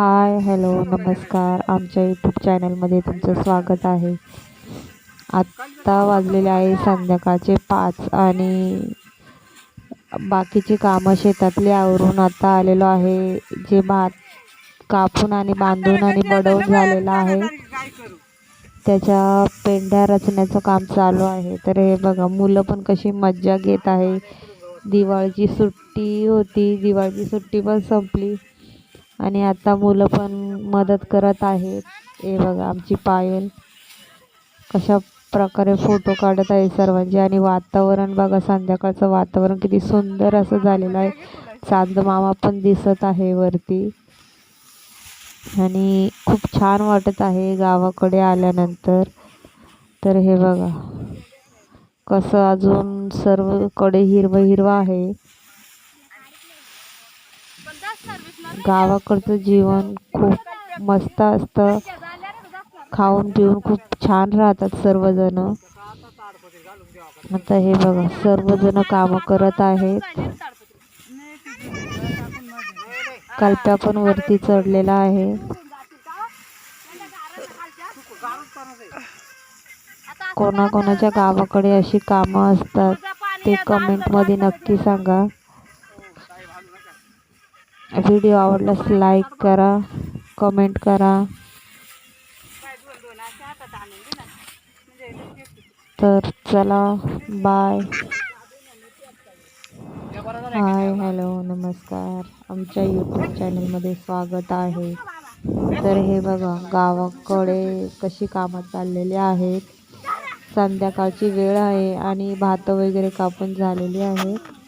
Hi hello नमस्कार. आमच्या YouTube चॅनलमध्ये तुमचं स्वागत आहे. आत्ता वाजलेले आहे संध्याकाळचे पाच आणि बाकीची कामं शेतातली आवरून आता आलेलो आहे जे भात कापून आणि बांधून आणि बडवून झालेलं आहे. त्याच्या पेंढ्या रचण्याचं काम चालू आहे. तर हे बघा मुलं पण कशी मज्जा घेत आहे. दिवाळीची सुट्टी होती. दिवाळीची सुट्टी पण संपली. आणि आता मुलं पण मदत करत आहेत. हे बघा आमची पायल कशा प्रकारे फोटो काढत आहे सर्वांचे. आणि वातावरण बघा संध्याकाळचं वातावरण किती सुंदर असं झालेलं आहे. चांद मामा पण दिसत आहे वरती. आणि खूप छान वाटत आहे गावाकडे आल्यानंतर. तर हे बघा कसं अजून सर्वकडे हिरवं हिरवं आहे. गावाकडचं जीवन खूप मस्त असतं. खाऊन पिऊन खूप छान राहतात सर्वजण. आता हे बघा सर्वजण कामं करत आहेत. कल्प्या पण वरती चढलेला आहे. कोणाकोणाच्या गावाकडे अशी कामं असतात ते कमेंटमध्ये नक्की सांगा. व्हिडिओ आवडल्यास लाईक करा कमेंट करा. तर चला बाय. हाय हॅलो नमस्कार. आमच्या यूट्यूब चॅनलमध्ये स्वागत आहे. तर हे बघा गावाकडे कशी कामं चाललेली आहेत. संध्याकाळची वेळ आहे आणि भात वगैरे कापून झालेली आहेत.